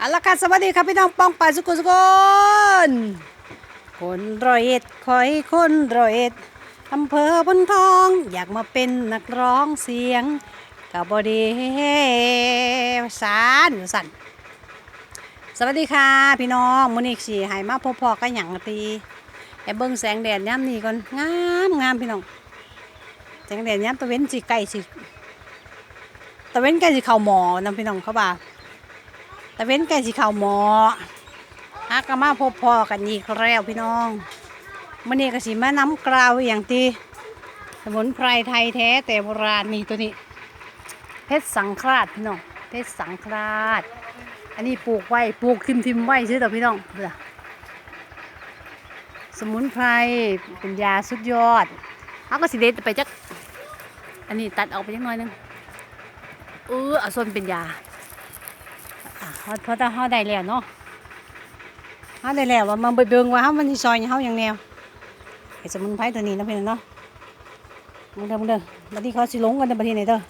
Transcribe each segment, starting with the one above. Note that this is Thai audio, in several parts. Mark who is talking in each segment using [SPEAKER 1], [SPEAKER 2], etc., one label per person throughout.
[SPEAKER 1] เอาละค่ะสวัสดีครับพี่น้องป้องปายสุกุสุกนคนร้อยเอ็ดคอยคนร้อยเอ็ดอำเภอบนทอง อยากมาเป็นนักร้องเสียงกับบอดีสานสันสวัสดีค่ะ พี่น้องมุนิกสีหายมาพบพอกันอย่างตีไอ้เบิ้งแสงแดดย้ำนี่ก่อนงามงามพี่น้องแสงแดดย้ำตะเว้นสีไก่สิตะเว้นไก่สิเข่าหมอน้ำพี่น้องเขาบ่า ตะเว้นไก่สีขาวหมอฮักกมาพบพอกันอีกแล้วพี่น้องมันนี่ก็สิมาน้ำกราวอย่างที่สมุนไพรไทยแท้แต่โบราณนี่ตัวนี้ เพชรสังคราดพี่น้องเพชรสังคราดอันนี้ปลูกไว้ปลูกทิมทิมๆไว้ซื้อต่อพี่น้องเด้อสมุนไพรเป็นยาสุดยอดเขาก็สิเด็ดไปจัก อันนี้ตัดออกไปจักหน่อยหนึงเออเอาส่วนเป็นยา เพราะเพราะถ้าเฮาได้แล้วเนาะเฮาได้แล้วว่ามันไปเบิ่งว่าเฮามันสิซอยเฮาอย่างแนวไอ้สมุนไพรตัวนี้นะพี่น้องเนาะมึงเด้อมึงเด้อบัดนี้เขาสิลงกันในบัดนี้นี่เด้อ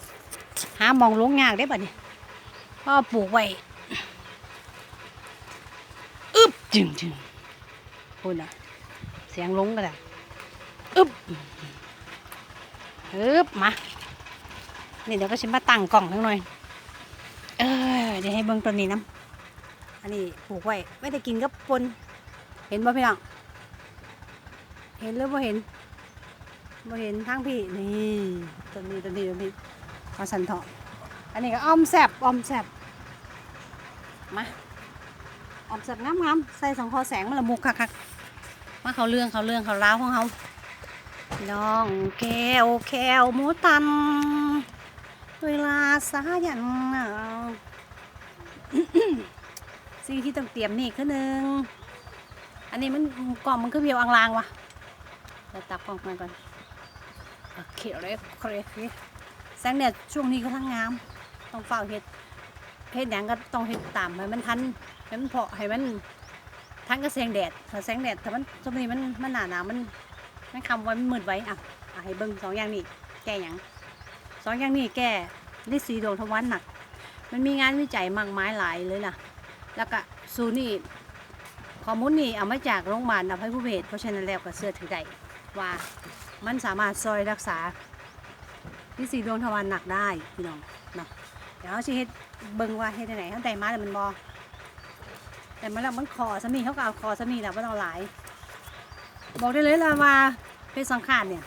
[SPEAKER 1] หามองลงยากเด้บัดนี้พ่อปลูกไว้อึบจึงจึงพูดน่ะเสียงลงก็ได้อึบอึบมานี่เดี๋ยวก็สิมาตั้งกล่องทั้งหน่อย เดี๋ยวให้เบิ่งต้นนี้น้ำอันนี้ปลูกไว้ไม่ได้กินกับปนเห็นบ่พี่น้องเห็นหรือบ่เห็นบ่เห็นทางพี่นี่ต้นนี้ต้นนี้ต้นนี้มาสันเถาะอันนี้ก็อ้อมแซบอ้อมแซบมาอ้อมแซบงามๆใส่สองคอแสงมันละมุกคักๆมาเขาเรื่องเขาเรื่องเขาเล้าของเขาน้องแก้วแก้วมูตำเวลาสายันหนา สิ่งที่ต้องเตรียมนี่คือหนึ่งอันนี้มันกล่องมันคือเพียวอังลางวะเดี๋ยวตักกล่องมาก่อนโอเคเลยโอเคแสงแดดช่วงนี้ก็ทั้งงาม ต้องเฝ้าเห็ดเห็ดอย่างก็ต้องเห็ดตามให้มันทันให้มันเพาะให้มันทันกับแสงแดดถ้าแสงแดดถ้ามันช่วงนี้มันมันหนาหนาวมันมันคำไว้มันมืดไว้อะอะให้เบิ่งสองอย่างนี้แก้หยังสองอย่างนี้แก้ลิซีโดนทวันหนัก มันมีงานวิจัยมากมายหลายเลยล่ะ แล้วก็สูนี่ข้อมูลนี่เอามาจากโรงพยาบาลอภัยภูเบศเพราะฉะนั้นแล้วก็เชื่อถือได้ว่ามันสามารถซอยรักษาลิซีดวงทวารหนักได้พี่น้องเนาะเดี๋ยวเขาสิเฮ็ดเบิ่งว่าเฮ็ดไหนเขาได้มาแล้วมันบอแต่มาแล้วมันคอสมีเขาก็เอาคอสมีแล้วไม่ต้องหลาย บอกได้เลยละว่าเพชรสังขารเนี่ย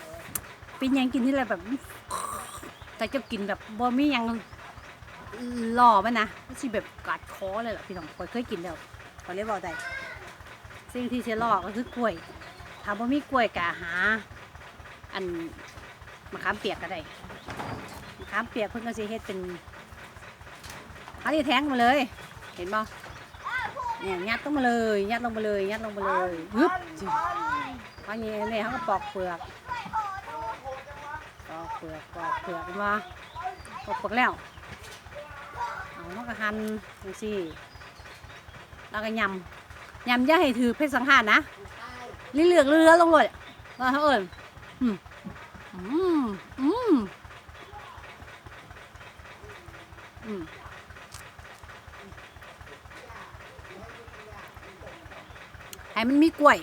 [SPEAKER 1] เป็นยังกินที่ไรแบบแต่จะกินแบบบ่มียัง หล่อมันนะมันสิแบบกัดคอเลยล่ะพี่น้องข้อยเคยกินแล้วข้อยเลยบอกได้สิ่งที่เสียหล่อก็คือกล้วยถ้าบ่มีกล้วยกะหา อันมะขามเปียกก็ได้มะขามเปียกเพิ่นก็สิเฮ็ดเป็นอันนี้แทงมาเลย เห็นบ่เนี่ยยัดลงมาเลยยัดลงมาเลยยัดลงมาเลยฮึบจิพอนี้เนี่ยเขาก็ปอกเปลือกปอกเปลือกปอกเปลือกมาปอกเปลือกแล้ว เอามันก็หั่นจังซี่แล้วก็ยำยำย่าให้ถือเพชรสังหารนะลิเหลือกเรือลงเลยว่าเขาเอิญอืมอืมอืมอืมให้มันมีกล้วย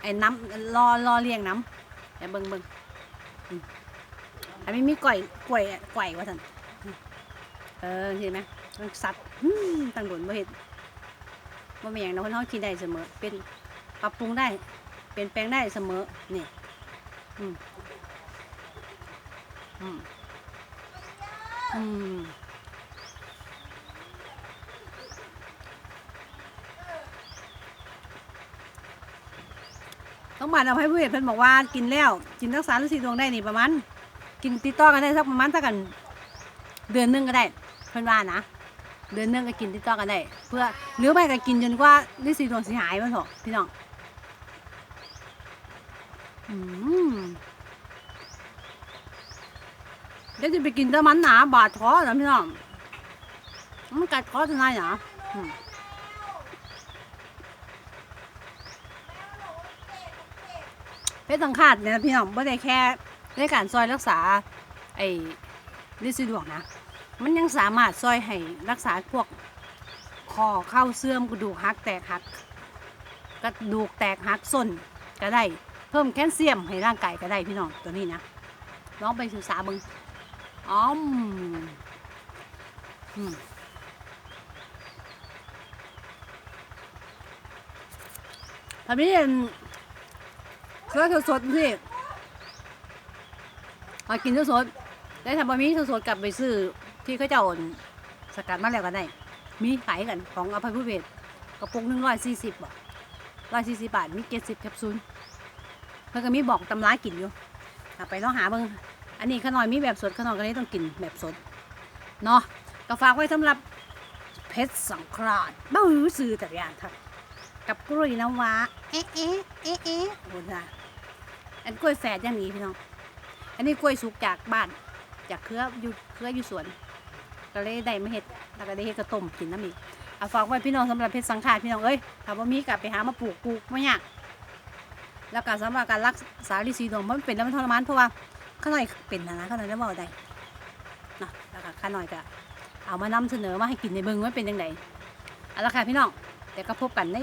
[SPEAKER 1] ไอ้น้ำรอรอเลี้ยงน้ำเดี๋ยวเบิ่งเบิ่งอันนี้มีก่อยกล้วยกล้วยว่าสันเออเห็นไหม มันสัตว์อืมตังโดนบ่เห็นบ่มีอย่างเราคนเขากินได้เสมอ เป็นปรับปรุงได้ เปลี่ยนแปลงได้เสมอ นี่อืมอืมอืมต้องมาเอาให้ผู้เห็นเพิ่นบอกว่ากินแล้ว กินรักษาฤาษีดวงได้นี่ประมาณ กินติดต่อกันได้สักประมาณสักกัน เดือนหนึงก็ได้ เพื่อนว่านะ เดือนนึงก็กินติดต่อกันได้เพื่อหรือไม่ก็กินจนกว่าฤทธิ์สีดวงสีหายมันเถอะพี่น้องอืมเดี๋ยวจะไปกินแต่มันหนาบาดคอนะพี่น้องมันกัดคอจะไหนหนาเพชรสังขาดเนี่ยพี่น้องไม่ได้แค่ในการซอยรักษาไอ้ลิซิดวงนะ มันยังสามารถซอยให้รักษาพวกคอเข้าเสื่อมกระดูกหักแตกหักกระดูกแตกหักส้นก็ได้เพิ่มแคลเซียมให้ร่างกายก็ได้พี่น้องตัวนี้นะลองไปศึกษาเบิ่งอ้อมอืมทำนี้เห็นเครื่อสดๆสิเอากินสดได้ทำบะหมี่สดๆกลับไปซื้อ ที่เขาเจ้าอ่อนสกัดมาแล้วก็ได้ มีขายกันของอภัยผู้เวทกระปุกหนึ่งร้อยสี่สิบบ่ร้อยสี่สิบบาทมีเจ็ดสิบแคปซูลเพิ่นก็มีบอกตำรากินอยู่ไปลองหาเบิ่งอันนี้ขนอยมีแบบสดขนอยก็เลยต้องกินแบบสดเนาะก็ฝากไว้สำหรับเพชรสังครานบ้าหือซื้อแต่ยางครับกับกล้วยน้ำว้าเอ๊ะเอ๊ะเอ๊ะเอ๊ะโอ้จ้าอันกล้วยแฝดอย่างนี้พี่น้อง อันนี้กล้วยสุกจากบ้าน จากเครืออยู่เครืออยู่สวน ก็เลยได้มาเห็ดแล้วก็ได้เห็ดกระต้มกินน้ำอีกเอาฝากไว้พี่น้องสำหรับเพชรสังขารพี่น้องเอ้ยถ้าว่ามีกลับไปหามาปลูกปลูกไม่ยากแล้วก็สำหรับการรักษาลิซีดวงมันเป็นแล้วมันทรมานเพราะว่าข้าหน่อยเป็นนะนะข้าหน่อยได้บอกได้นะแล้วก็ข้าหน่อยก็เอามานำเสนอมาให้กินในเบิงว่าเป็นยังไงเอาละค่ะพี่น้องเดี๋ยวก็พบกันใน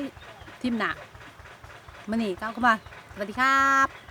[SPEAKER 1] ทีมหน้ามื่อนี้ก้าวเข้ามาสวัสดีครับ